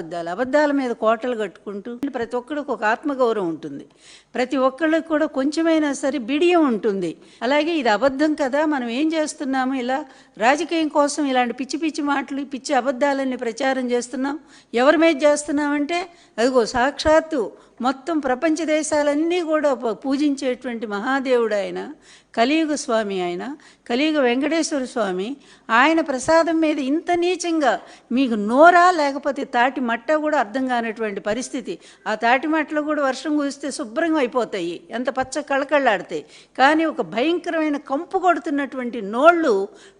అబద్ధాలు అబద్ధాల మీద కోటలు కట్టుకుంటూ ప్రతి ఒక్కరికి ఒక ఆత్మగౌరవం ఉంటుంది. ప్రతి ఒక్కళ్ళకి కూడా కొంచెమైనా సరే బిడియం ఉంటుంది. అలాగే ఇది అబద్ధం కదా మనం ఏం చేస్తున్నాము ఇలా? రాజకీయం కోసం ఇలాంటి పిచ్చి పిచ్చి మాటలు పిచ్చి అబద్ధాలన్నీ ప్రచారం చేస్తున్నాం. ఎవరి మీద చేస్తున్నామంటే అదిగో సాక్షాత్తు మొత్తం ప్రపంచ దేశాలన్నీ కూడా పూజించేటువంటి మహాదేవుడు ఆయన కలియుగ స్వామి ఆయన కలియుగ వెంకటేశ్వర స్వామి. ఆయన ప్రసాదం మీద ఇంత నీచంగా మీకు నోరా లేకపోతే తాటి మట్ట కూడా అర్థం కానటువంటి పరిస్థితి. ఆ తాటి మట్టలో కూడా వర్షం కురిస్తే శుభ్రంగా అయిపోతాయి. ఎంత పచ్చ కళకళ్ళాడతాయి కానీ ఒక భయంకరమైన కంపు కొడుతున్నటువంటి నోళ్ళు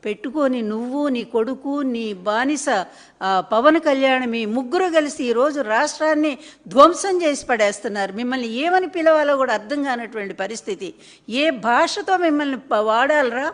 పెట్టుకొని నువ్వు నీ కొడుకు నీ బానిస పవన్ కళ్యాణ్ మీ ముగ్గురు కలిసి ఈరోజు రాష్ట్రాన్ని ధ్వంసం చేసి చేస్తున్నారు. మిమ్మల్ని ఏమని పిలవాలో కూడా అర్థం కానటువంటి పరిస్థితి. ఏ భాషతో మిమ్మల్ని వాడాలరా?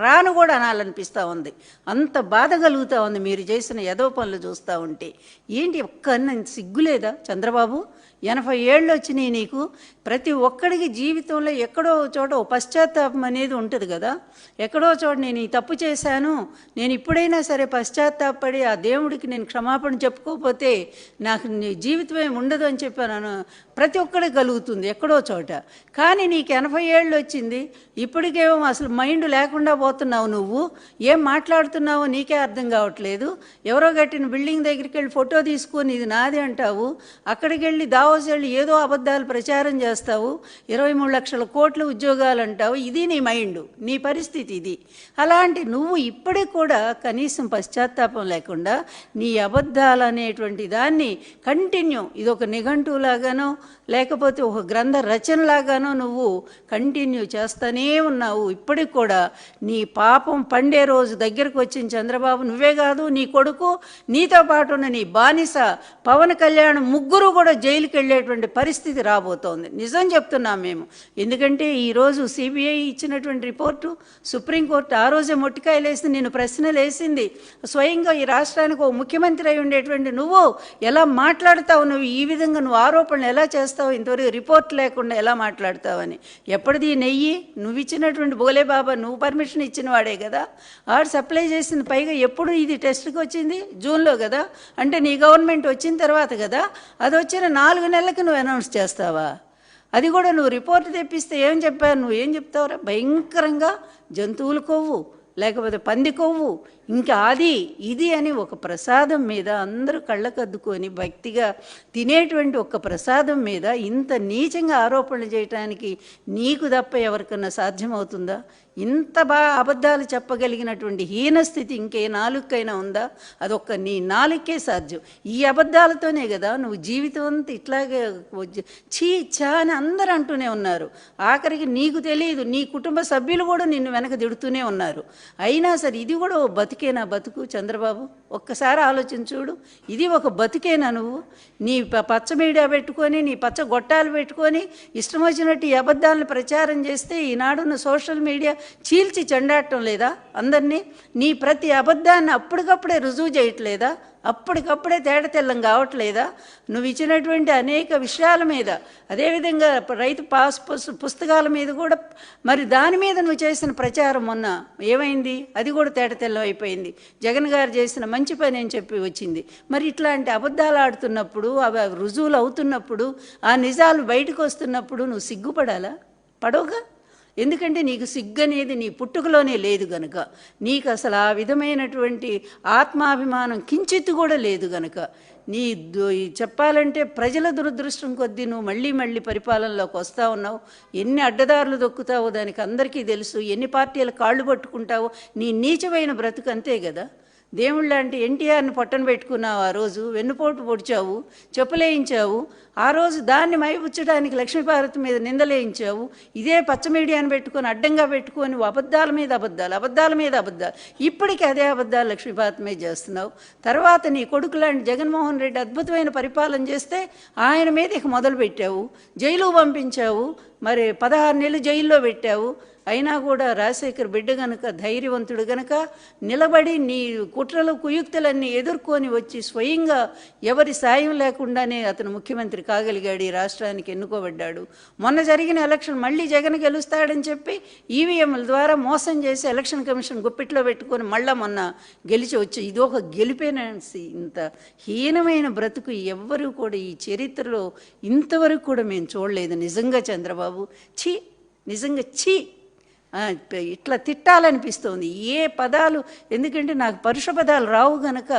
రాను కూడా అనాలనిపిస్తూ ఉంది. అంత బాధ కలుగుతూ ఉంది మీరు చేసిన ఎదో పనులు చూస్తూ ఉంటే. ఏంటి ఒక్క సిగ్గులేదా చంద్రబాబు? ఎనభై ఏళ్ళు వచ్చినాయి నీకు. ప్రతి ఒక్కడికి జీవితంలో ఎక్కడో చోట ఓ పశ్చాత్తాపం అనేది ఉంటుంది కదా. ఎక్కడో చోట నేను ఈ తప్పు చేశాను. నేను ఇప్పుడైనా సరే పశ్చాత్తాపడి ఆ దేవుడికి నేను క్షమాపణ చెప్పుకోకపోతే నాకు నీ జీవితం ఏమి ఉండదు అని చెప్పాను ప్రతి ఒక్కడికి కలుగుతుంది ఎక్కడో చోట. కానీ నీకు ఎనభై ఏళ్ళు వచ్చింది. ఇప్పటికేమో అసలు మైండ్ లేకుండా పోతున్నావు నువ్వు. ఏం మాట్లాడుతున్నావో నీకే అర్థం కావట్లేదు. ఎవరో కట్టిన బిల్డింగ్ దగ్గరికి వెళ్ళి ఫోటో తీసుకొని ఇది నాది అంటావు. అక్కడికి వెళ్ళి దావోస్ వెళ్ళి ఏదో అబద్ధాలు ప్రచారం చేస్తావు. ఇరవై మూడు లక్షల కోట్ల ఉద్యోగాలు అంటావు. ఇది నీ మైండ్ నీ పరిస్థితి ఇది. అలాంటి నువ్వు ఇప్పటికి కూడా కనీసం పశ్చాత్తాపం లేకుండా నీ అబద్ధాలు అనేటువంటి దాన్ని కంటిన్యూ ఇది ఒక నిఘంటువులాగానో లేకపోతే ఒక గ్రంథ రచనలాగానో నువ్వు కంటిన్యూ చేస్తూనే ఉన్నావు. ఇప్పటికి కూడా నీ పాపం పండే రోజు దగ్గరకు వచ్చిన చంద్రబాబు నువ్వే కాదు నీ కొడుకు నీతో పాటు ఉన్న నీ బానిస పవన్ కళ్యాణ్ ముగ్గురు కూడా జైలుకి వెళ్ళేటువంటి పరిస్థితి రాబోతోంది. నిజం చెప్తున్నాం మేము. ఎందుకంటే ఈరోజు సిబిఐ ఇచ్చినటువంటి రిపోర్టు సుప్రీంకోర్టు ఆ రోజే మొట్టికాయలు వేసి నేను ప్రశ్నలు వేసింది. స్వయంగా ఈ రాష్ట్రానికి ఓ ముఖ్యమంత్రి అయి ఉండేటువంటి నువ్వు ఎలా మాట్లాడతావు? నువ్వు ఈ విధంగా నువ్వు ఆరోపణలు ఎలా చేస్తావు? ఇంతవరకు రిపోర్ట్ లేకుండా ఎలా మాట్లాడతావని. ఎప్పటిది నెయ్యి? నువ్వు ఇచ్చినటువంటి బోలే బాబా నువ్వు పర్మిషన్ ఇచ్చిన వాడే కదా. ఆడు సప్లై చేసింది పైగా ఎప్పుడు ఇది టెస్ట్కి వచ్చింది? జూన్లో కదా. అంటే నీ గవర్నమెంట్ వచ్చిన తర్వాత కదా. అది వచ్చిన నాలుగు నెలలకు నువ్వు అనౌన్స్ చేస్తావా? అది కూడా నువ్వు రిపోర్ట్ తెప్పిస్తే ఏం చెప్పావు? నువ్వు ఏం చెప్తావురా? భయంకరంగా జంతువులు కొవ్వు లేకపోతే పంది కొవ్వు ఇంకా అది ఇది అని ఒక ప్రసాదం మీద అందరూ కళ్ళకద్దుకొని భక్తిగా తినేటువంటి ఒక ప్రసాదం మీద ఇంత నీచంగా ఆరోపణలు చేయటానికి నీకు తప్ప ఎవరికన్నా సాధ్యమవుతుందా? ఇంత బాగా అబద్ధాలు చెప్పగలిగినటువంటి హీనస్థితి ఇంకే నాలుకైనా ఉందా? అదొక్క నీ నాలుకే సాధ్యం. ఈ అబద్ధాలతోనే కదా నువ్వు జీవితం అంతా ఇట్లాగే చీ చా అని అందరూ అంటూనే ఉన్నారు. ఆఖరికి నీకు తెలియదు నీ కుటుంబ సభ్యులు కూడా నిన్ను వెనక దిడుతూనే ఉన్నారు. అయినా సరే ఇది కూడా బతికేనా బతుకు చంద్రబాబు? ఒక్కసారి ఆలోచన చూడు. ఇది ఒక బతికేనా నువ్వు? నీ పచ్చ మీడియా పెట్టుకొని నీ పచ్చ గొట్టాలు పెట్టుకొని ఇష్టం వచ్చినట్టు ఈ అబద్ధాలను ప్రచారం చేస్తే ఈనాడున్న సోషల్ మీడియా చీల్చి చెండాటం లేదా? అందరినీ నీ ప్రతి అబద్ధాన్ని అప్పటికప్పుడే రుజువు చేయట్లేదా? అప్పటికప్పుడే తేడ తెల్లం కావట్లేదా? నువ్వు ఇచ్చినటువంటి అనేక విషయాల మీద అదేవిధంగా రైతు పాస్ పుస్తకాల మీద కూడా మరి దాని మీద నువ్వు చేసిన ప్రచారం మొన్న ఏమైంది? అది కూడా తేట తెల్లం అయిపోయింది. జగన్ గారు చేసిన మంచి పని అని చెప్పి వచ్చింది. మరి ఇట్లాంటి అబద్ధాలు ఆడుతున్నప్పుడు అవి అవి రుజువులు అవుతున్నప్పుడు ఆ నిజాలు బయటకు వస్తున్నప్పుడు నువ్వు సిగ్గుపడాలా? పడవుగా? ఎందుకంటే నీకు సిగ్గు అనేది నీ పుట్టుకలోనే లేదు గనుక. నీకు అసలు ఆ విధమైనటువంటి ఆత్మాభిమానం కించిత్తు కూడా లేదు గనుక. నీ దు- చెప్పాలంటే ప్రజల దురదృష్టం కొద్దీ నువ్వు మళ్ళీ మళ్ళీ పరిపాలనలోకి వస్తూ ఉన్నావు. ఎన్ని అడ్డదారులు దొక్కుతావో దానికి అందరికీ తెలుసు. ఎన్ని పార్టీల కాళ్ళు పట్టుకుంటావో నీ నీచమైన బ్రతుకు అంతే కదా దేవుళ్ళ అంటే ఎన్టీఆర్ని పొట్టను పెట్టుకున్నావు ఆ రోజు వెన్నుపోటు పొడిచావు చెప్పులేయించావు ఆ రోజు దాన్ని మైపుచ్చడానికి లక్ష్మీపార్వతి మీద నిందలేయించావు ఇదే పచ్చ మీడియాని పెట్టుకొని అడ్డంగా పెట్టుకొని అబద్ధాల మీద అబద్ధాలు అబద్ధాల మీద అబద్ధాలు. ఇప్పటికీ అదే అబద్ధాలు లక్ష్మీపార్వతి మీద చేస్తున్నావు. తర్వాత నీ కొడుకు లాంటి జగన్మోహన్ రెడ్డి అద్భుతమైన పరిపాలన చేస్తే ఆయన మీద ఇక మొదలు పెట్టావు జైలు పంపించావు. మరి పదహారు నెలలు జైల్లో పెట్టావు. అయినా కూడా రాజశేఖర్ బిడ్డ గనక ధైర్యవంతుడు గనక నిలబడి నీ కుట్రలు కుయుక్తులన్నీ ఎదుర్కొని వచ్చి స్వయంగా ఎవరి సాయం లేకుండానే అతను ముఖ్యమంత్రి కాగలిగాడు ఈ రాష్ట్రానికి ఎన్నుకోబడ్డాడు. మొన్న జరిగిన ఎలక్షన్ మళ్ళీ జగన్ గెలుస్తాడని చెప్పి ఈవీఎంల ద్వారా మోసం చేసి ఎలక్షన్ కమిషన్ గుప్పిట్లో పెట్టుకొని మళ్ళా మొన్న గెలిచి వచ్చి ఇది ఒక గెలిపేనాన్సి ఇంత హీనమైన బ్రతుకు ఎవ్వరూ కూడా ఈ చరిత్రలో ఇంతవరకు కూడా మేము చూడలేదు. నిజంగా చంద్రబాబు ఛీ నిజంగా ఛీ. ఇట్లా తిట్టాలనిపిస్తోంది. ఏ పదాలు ఎందుకంటే నాకు పరుష పదాలు రావు గనక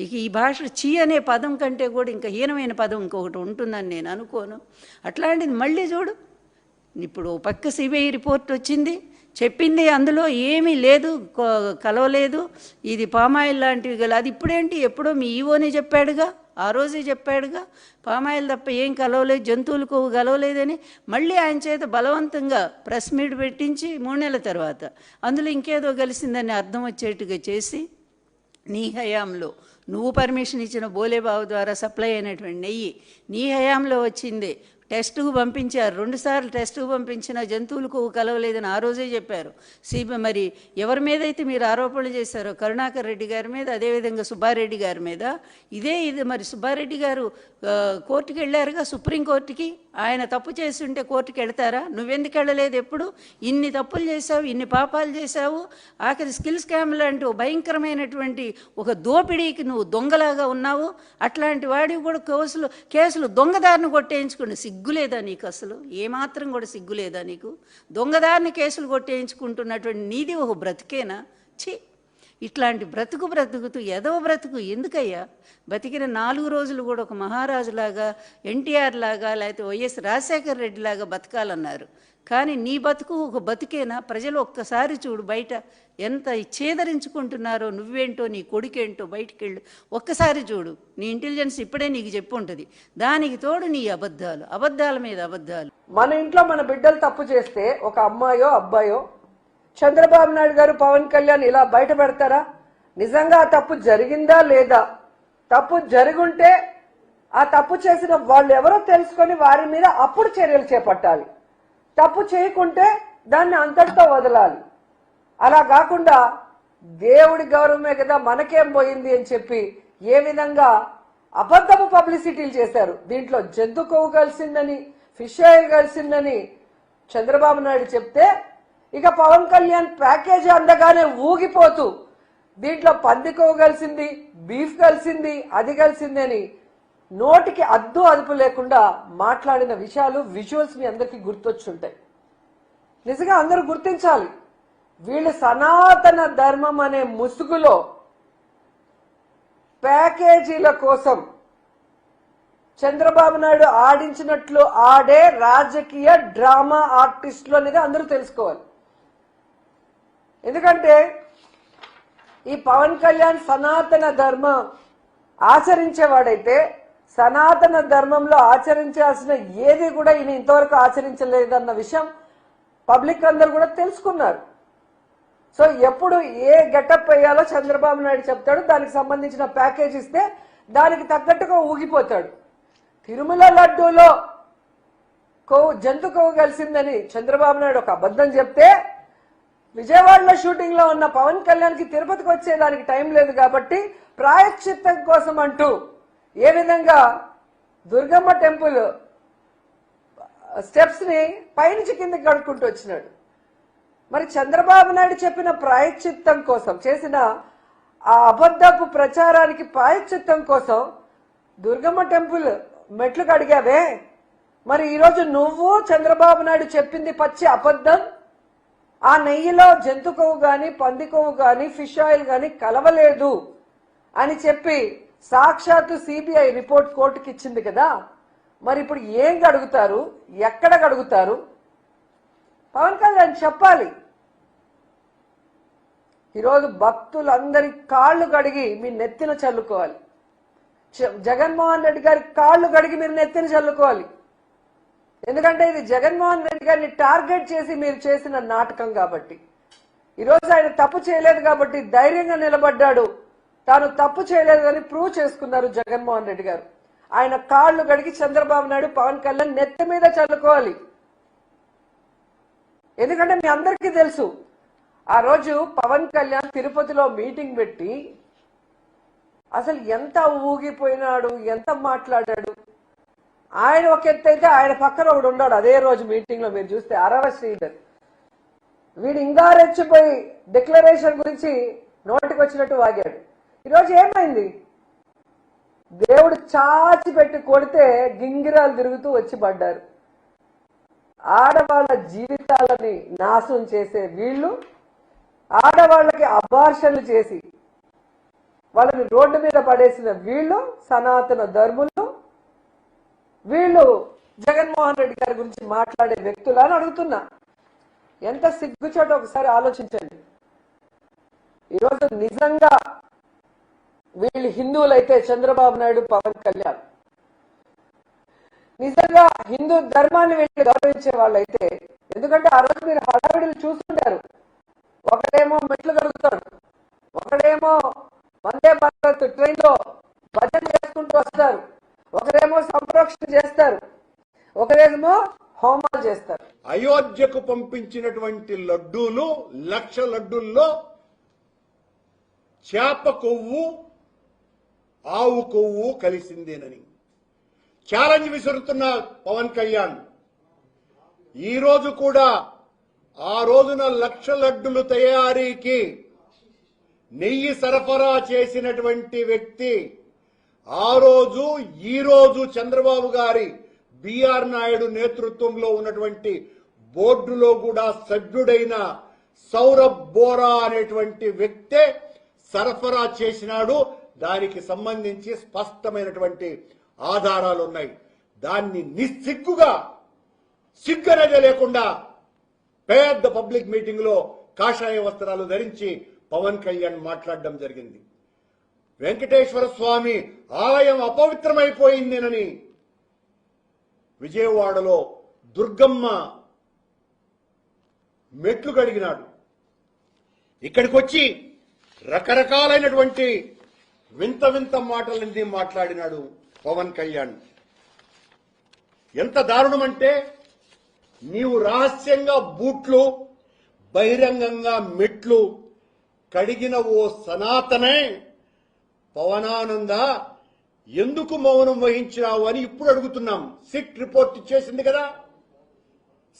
ఇక ఈ భాష చీ అనే పదం కంటే కూడా ఇంకా హీనమైన పదం ఇంకొకటి ఉంటుందని నేను అనుకోను. అట్లాంటిది మళ్ళీ చూడు. ఇప్పుడు పక్క సిబిఐ రిపోర్ట్ వచ్చింది. చెప్పింది అందులో ఏమీ లేదు కలవలేదు. ఇది పామాయిల్ లాంటివి గల అది ఇప్పుడేంటి? ఎప్పుడో మీ ఈవోనే చెప్పాడుగా. ఆ రోజే చెప్పాడుగా పామాయిల్ తప్ప ఏం కలవలేదు జంతువులకు కలవలేదని మళ్ళీ ఆయన చేత బలవంతంగా ప్రెస్ మీట్ పెట్టించి మూడు నెలల తర్వాత అందులో ఇంకేదో కలిసిందని అర్థం వచ్చేట్టుగా చేసి నీ హయాంలో నువ్వు పర్మిషన్ ఇచ్చిన బోలేబాబు ద్వారా సప్లై అయినటువంటి నెయ్యి నీ హయాంలో వచ్చింది టెస్టుకు పంపించారు. రెండుసార్లు టెస్టుకు పంపించిన జంతువులకు కలవలేదని ఆ రోజే చెప్పారు. సిబి మరి ఎవరి మీద అయితే మీరు ఆరోపణలు చేశారో కరుణాకర్ రెడ్డి గారి మీద అదేవిధంగా సుబ్బారెడ్డి గారి మీద ఇదే ఇది మరి సుబ్బారెడ్డి గారు కోర్టుకి వెళ్ళారుగా సుప్రీంకోర్టుకి ఆయన తప్పు చేసి ఉంటే కోర్టుకి వెళ్తారా? నువ్వెందుకు వెళ్ళలేదు ఎప్పుడు? ఇన్ని తప్పులు చేశావు ఇన్ని పాపాలు చేశావు. ఆఖరి స్కిల్ స్కామ్ లాంటి భయంకరమైనటువంటి ఒక దోపిడీకి నువ్వు దొంగలాగా ఉన్నావు. అట్లాంటి వాడివి కూడా కేసులు కేసులు దొంగదారిని కొట్టేయించుకుని సిగ్గులేదా నీకు అసలు? ఏమాత్రం కూడా సిగ్గులేదా నీకు? దొంగదారిని కేసులు కొట్టేయించుకుంటున్నటువంటి నీది ఒక బ్రతికేనా? ఛీ! ఇట్లాంటి బ్రతుకు బ్రతుకుతూ ఎదవ బ్రతుకు ఎందుకయ్యా? బతికిన నాలుగు రోజులు కూడా ఒక మహారాజులాగా ఎన్టీఆర్ లాగా లేకపోతే వైఎస్ రాజశేఖర రెడ్డి లాగా బతకాలన్నారు. కానీ నీ బతుకు ఒక బతుకేనా? ప్రజలు ఒక్కసారి చూడు బయట ఎంత ఛేదరించుకుంటున్నారో నువ్వేంటో నీ కొడుకేంటో బయటికి వెళ్ళు ఒక్కసారి చూడు నీ ఇంటెలిజెన్స్ ఇప్పుడే నీకు చెప్పు ఉంటుంది. దానికి తోడు నీ అబద్ధాలు అబద్ధాల మీద అబద్ధాలు. మన ఇంట్లో మన బిడ్డలు తప్పు చేస్తే ఒక అమ్మాయో అబ్బాయో చంద్రబాబు నాయుడు గారు పవన్ కళ్యాణ్ ఇలా బయట పెడతారా? నిజంగా ఆ తప్పు జరిగిందా లేదా? తప్పు జరుగుంటే ఆ తప్పు చేసిన వాళ్ళు ఎవరో తెలుసుకొని వారి మీద అప్పుడు చర్యలు చేపట్టాలి. తప్పు చేయకుంటే దాన్ని అంతటితో వదలాలి. అలా కాకుండా దేవుడి గౌరవమే కదా మనకేం పోయింది అని చెప్పి ఏ విధంగా అబద్ధపు పబ్లిసిటీలు చేశారు. దీంట్లో జంతు కొవ్వు కలిసిందని ఫిష్ ఆయిల్ కలిసిందని చంద్రబాబు నాయుడు చెప్తే ఇక పవన్ కళ్యాణ్ ప్యాకేజీ అందగానే ఊగిపోతూ దీంట్లో పంది కలిసింది బీఫ్ కలిసింది అది కలిసింది అని నోటికి అద్దు అదుపు లేకుండా మాట్లాడిన విషయాలు విజువల్స్ మీ అందరికీ గుర్తొచ్చుంటాయి. నిజంగా అందరూ గుర్తించాలి. వీళ్ళు సనాతన ధర్మం అనే ముసుగులో ప్యాకేజీల కోసం చంద్రబాబు నాయుడు ఆడించినట్లు ఆడే రాజకీయ డ్రామా ఆర్టిస్టులు అనేది అందరూ తెలుసుకోవాలి. ఎందుకంటే ఈ పవన్ కళ్యాణ్ సనాతన ధర్మం ఆచరించేవాడైతే సనాతన ధర్మంలో ఆచరించాల్సిన ఏది కూడా ఈయన ఇంతవరకు ఆచరించలేదన్న విషయం పబ్లిక్ అందరు కూడా తెలుసుకున్నారు. సో ఎప్పుడు ఏ గెటప్ వేయాలో చంద్రబాబు నాయుడు చెప్తాడు దానికి సంబంధించిన ప్యాకేజ్ ఇస్తే దానికి తగ్గట్టుగా ఊగిపోతాడు. తిరుమల లడ్డూలో కొవ్వు జంతు కొవ్వు కలిసిందని చంద్రబాబు నాయుడు ఒక అబద్ధం చెప్తే విజయవాడలో షూటింగ్లో ఉన్న పవన్ కళ్యాణ్కి తిరుపతికి వచ్చేదానికి టైం లేదు కాబట్టి ప్రాయశ్చిత్తం కోసం అంటూ ఏ విధంగా దుర్గమ్మ టెంపుల్ స్టెప్స్ని పైనుంచి కిందకి కడుక్కుంటూ వచ్చినాడు. మరి చంద్రబాబు నాయుడు చెప్పిన ప్రాయశ్చిత్తం కోసం చేసిన ఆ అబద్ధపు ప్రచారానికి ప్రాయశ్చిత్తం కోసం దుర్గమ్మ టెంపుల్ మెట్లు కడిగావే. మరి ఈరోజు నువ్వు చంద్రబాబు నాయుడు చెప్పింది పచ్చి అబద్ధం ఆ నెయ్యిలో జంతు కొవ్వు కానీ పంది కొవ్వు కానీ ఫిష్ ఆయిల్ కానీ కలవలేదు అని చెప్పి సాక్షాత్తు సిబిఐ రిపోర్ట్ కోర్టుకి ఇచ్చింది కదా. మరి ఇప్పుడు ఏం గడుగుతారు? ఎక్కడ గడుగుతారు? పవన్ కళ్యాణ్ చెప్పాలి. ఈరోజు భక్తులందరి కాళ్ళు కడిగి మీ నెత్తిన చల్లుకోవాలి. జ- జగన్మోహన్ రెడ్డి గారి కాళ్ళు కడిగి మీరు నెత్తిన చల్లుకోవాలి. ఎందుకంటే ఇది జగన్మోహన్ రెడ్డి గారిని టార్గెట్ చేసి మీరు చేసిన నాటకం కాబట్టి. ఈరోజు ఆయన తప్పు చేయలేదు కాబట్టి ధైర్యంగా నిలబడ్డాడు. తాను తప్పు చేయలేదని ప్రూవ్ చేసుకున్నారు జగన్మోహన్ రెడ్డి గారు. ఆయన కాళ్ళు గడిగి చంద్రబాబు నాయుడు పవన్ కళ్యాణ్ నెత్తి మీద చల్లుకోవాలి. ఎందుకంటే మీ అందరికీ తెలుసు ఆ రోజు పవన్ కళ్యాణ్ తిరుపతిలో మీటింగ్ పెట్టి అసలు ఎంత ఊగిపోయినాడు ఎంత మాట్లాడాడు ఆయన ఒక ఎత్తు అయితే ఆయన పక్కన ఒకడు ఉన్నాడు. అదే రోజు మీటింగ్లో మీరు చూస్తే అరవ శ్రీధర్. వీడు ఇంకా రెచ్చిపోయి డిక్లరేషన్ గురించి నోటికి వచ్చినట్టు వాగాడు. ఈరోజు ఏమైంది? దేవుడు చాచి పెట్టి కొడితే గింగిరాలు తిరుగుతూ వచ్చి పడ్డారు. ఆడవాళ్ళ జీవితాలని నాశనం చేసే వీళ్ళు ఆడవాళ్ళకి అబార్షన్లు చేసి వాళ్ళని రోడ్డు మీద పడేసిన వీళ్ళు సనాతన ధర్ములు వీళ్ళు జగన్మోహన్ రెడ్డి గారి గురించి మాట్లాడే వ్యక్తులు అని అడుగుతున్నా. ఎంత సిగ్గుచోట ఒకసారి ఆలోచించండి. ఈరోజు నిజంగా వీళ్ళు హిందువులైతే చంద్రబాబు నాయుడు పవన్ కళ్యాణ్. నిజంగా హిందూ ధర్మాన్ని వీళ్ళు గౌరవించే వాళ్ళైతే ఎందుకంటే ఆ రోజు మీరు హడావిడిలు చూస్తుంటారు. ఒకడేమో మెట్లు కడుగుతాడు. ఒకడేమో వందే భారత్ ట్రైన్లో హోమాలు చేస్తారు. అయోధ్యకు పంపించినటువంటి లడ్డూలు లక్ష లడ్డూల్లో చేప కొవ్వు ఆవు కొవ్వు కలిసిందేనని. ఛాలెంజ్ విసురుతున్న పవన్ కళ్యాణ్ ఈ రోజు కూడా ఆ రోజున లక్ష లడ్డులు తయారీకి నెయ్యి సరఫరా చేసినటువంటి వ్యక్తి ఆ రోజు ఈ రోజు చంద్రబాబు గారి బిఆర్ నాయుడు నేతృత్వంలో ఉన్నటువంటి బోర్డులో కూడా సభ్యుడైన సౌరభ్ బోరా అనేటువంటి వ్యక్తే సరఫరా చేసినాడు. దానికి సంబంధించి స్పష్టమైనటువంటి ఆధారాలు ఉన్నాయి. దాన్ని నిస్సిగ్గుగా సిగ్గనేదే లేకుండా పెద్ద పబ్లిక్ మీటింగ్లో కాషాయ వస్త్రాలు ధరించి పవన్ కళ్యాణ్ మాట్లాడడం జరిగింది. వెంకటేశ్వర స్వామి ఆలయం అపవిత్రమైపోయిందేనని విజయవాడలో దుర్గమ్మ మెట్లు కడిగినాడు. ఇక్కడికి వచ్చి రకరకాలైనటువంటి వింత వింత మాటలన్నీ మాట్లాడినాడు పవన్ కళ్యాణ్. ఎంత దారుణమంటే నీవు రహస్యంగా బూట్లు బహిరంగంగా మెట్లు కడిగిన ఓ సనాతనే పవనానంద ఎందుకు మౌనం వహించినావు అని ఇప్పుడు అడుగుతున్నాం. సిట్ రిపోర్ట్ ఇచ్చేసింది కదా.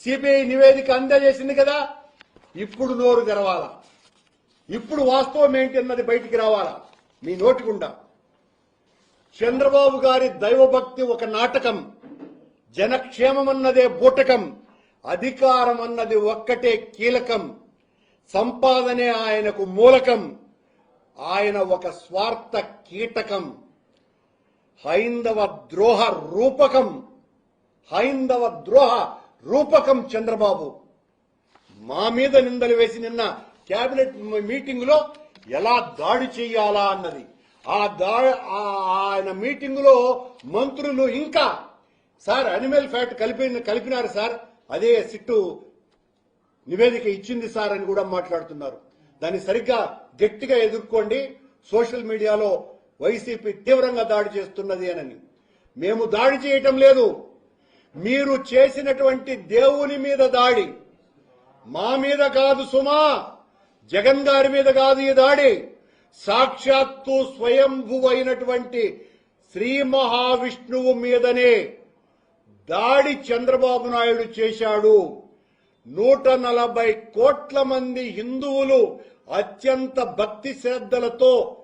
సిబిఐ నివేదిక అందజేసింది కదా. ఇప్పుడు నోరు తెరవాలా? ఇప్పుడు వాస్తవం ఏంటి అన్నది బయటికి రావాలా? మీ నోటిగుండా. చంద్రబాబు గారి దైవభక్తి ఒక నాటకం. జనక్షేమం అన్నదే బూటకం. అధికారం అన్నది ఒక్కటే కీలకం. సంపాదనే ఆయనకు మూలకం. ఆయన ఒక స్వార్థ కీటకం. హైందవ ద్రోహ రూపకం హైందవ ద్రోహ రూపకం చంద్రబాబు. మా మీద నిందలు వేసి నిన్న కేబినెట్ మీటింగ్లో ఎలా దాడి చేయాలా అన్నది. ఆ దాడి ఆయన మీటింగ్లో మంత్రులు ఇంకా సార్ అనిమల్ ఫ్యాట్ కలిపి కలిపినారు సార్. అదే సిట్టు నివేదిక ఇచ్చింది సార్ అని కూడా మాట్లాడుతున్నారు. దాన్ని సరిగ్గా గట్టిగా ఎదుర్కోండి. సోషల్ మీడియాలో వైసీపీ తీవ్రంగా దాడి చేస్తున్నది అని మేము దాడి చేయటం లేదు. మీరు చేసినటువంటి దేవుని మీద దాడి. మా మీద కాదు సుమా. జగన్ గారి మీద కాదు ఈ దాడి. సాక్షాత్తు స్వయంభు అయినటువంటి శ్రీ మహావిష్ణువు మీదనే దాడి చంద్రబాబు నాయుడు చేశాడు. నూట నలభై కోట్ల మంది హిందువులు అత్యంత భక్తి శ్రద్ధలతో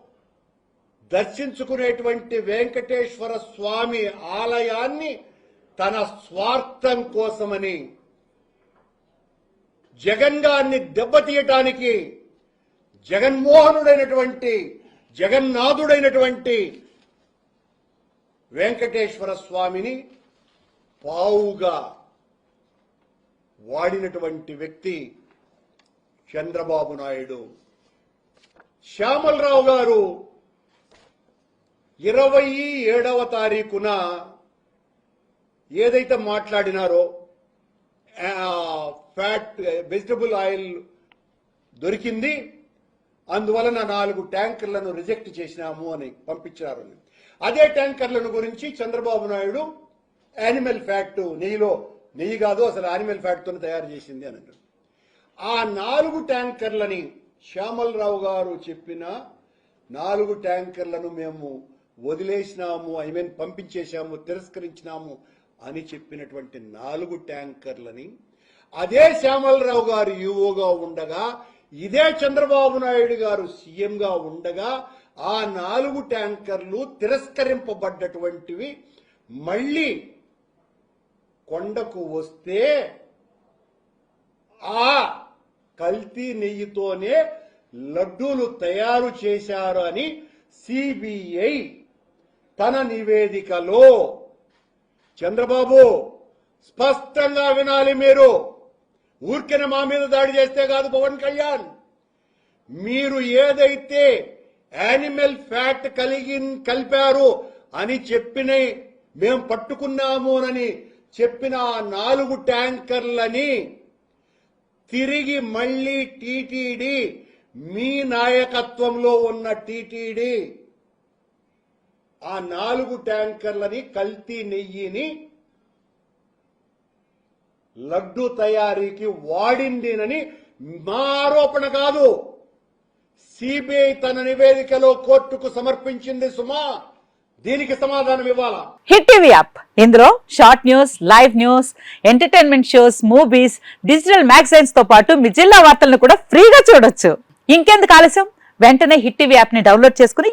దర్శించుకునేటువంటి వెంకటేశ్వర స్వామి ఆలయాన్ని తన స్వార్థం కోసమని జగన్ గారిని దెబ్బతీయటానికి జగన్మోహనుడైనటువంటి జగన్నాథుడైనటువంటి వెంకటేశ్వర స్వామిని పావుగా వాడినటువంటి వ్యక్తి చంద్రబాబు నాయుడు. శ్యామలరావు గారు ఇరవై ఏడవ తారీఖున ఏదైతే మాట్లాడినారో ఫ్యాట్ వెజిటబుల్ ఆయిల్ దొరికింది. అందువలన నాలుగు ట్యాంకర్లను రిజెక్ట్ చేసినాము అని పంపించారు అదే ట్యాంకర్లను గురించి చంద్రబాబు నాయుడు యానిమల్ ఫ్యాట్ నెయ్యిలో నెయ్యి కాదు అసలు యానిమల్ ఫ్యాట్తో తయారు చేసింది అని ఆ నాలుగు ట్యాంకర్లని శ్యామలరావు గారు చెప్పిన నాలుగు ట్యాంకర్లను మేము వదిలేసినాము ఐ మీన్ పంపించేశాము తిరస్కరించినాము అని చెప్పినటువంటి నాలుగు ట్యాంకర్లని అదే శ్యామలరావు గారు యువోగా ఉండగా ఇదే చంద్రబాబు నాయుడు గారు సీఎంగా ఉండగా ఆ నాలుగు ట్యాంకర్లు తిరస్కరింపబడ్డటువంటివి మళ్ళీ కొండకు వస్తే ఆ కల్తీ నెయ్యితోనే లడ్డూలు తయారు చేశారు అని సిబిఐ తన నివేదికలో చంద్రబాబు స్పష్టంగా వినాలి మీరు. ఊరికిన మా మీద దాడి చేస్తే కాదు పవన్ కళ్యాణ్. మీరు ఏదైతే యానిమల్ ఫ్యాట్ కలిగి కలిపారు అని చెప్పిన మేము పట్టుకున్నాము అని చెప్పిన ఆ నాలుగు ట్యాంకర్లని తిరిగి మళ్ళీ టీటీడీ మీ నాయకత్వంలో ఉన్న టీటీడీ ఆ నాలుగు ట్యాంకర్లని కల్తీ నెయ్యిని లడ్డు తయారీకి వాడిందినని మా ఆరోపణ కాదు. సిబిఐ తన నివేదికలో కోర్టుకు సమర్పించింది సుమా. దీనికి సమాధానం ఇవ్వాలా? Hit TV app. ఇందులో short news live news entertainment shows movies digital మ్యాగజైన్స్తో పాటు మీ జిల్లా వార్తలను కూడా ఫ్రీగా చూడొచ్చు. ఇంకెందుకు ఆలస్యం? వెంటనే హిట్ టీవీ యాప్ని డౌన్లోడ్ చేసుకుని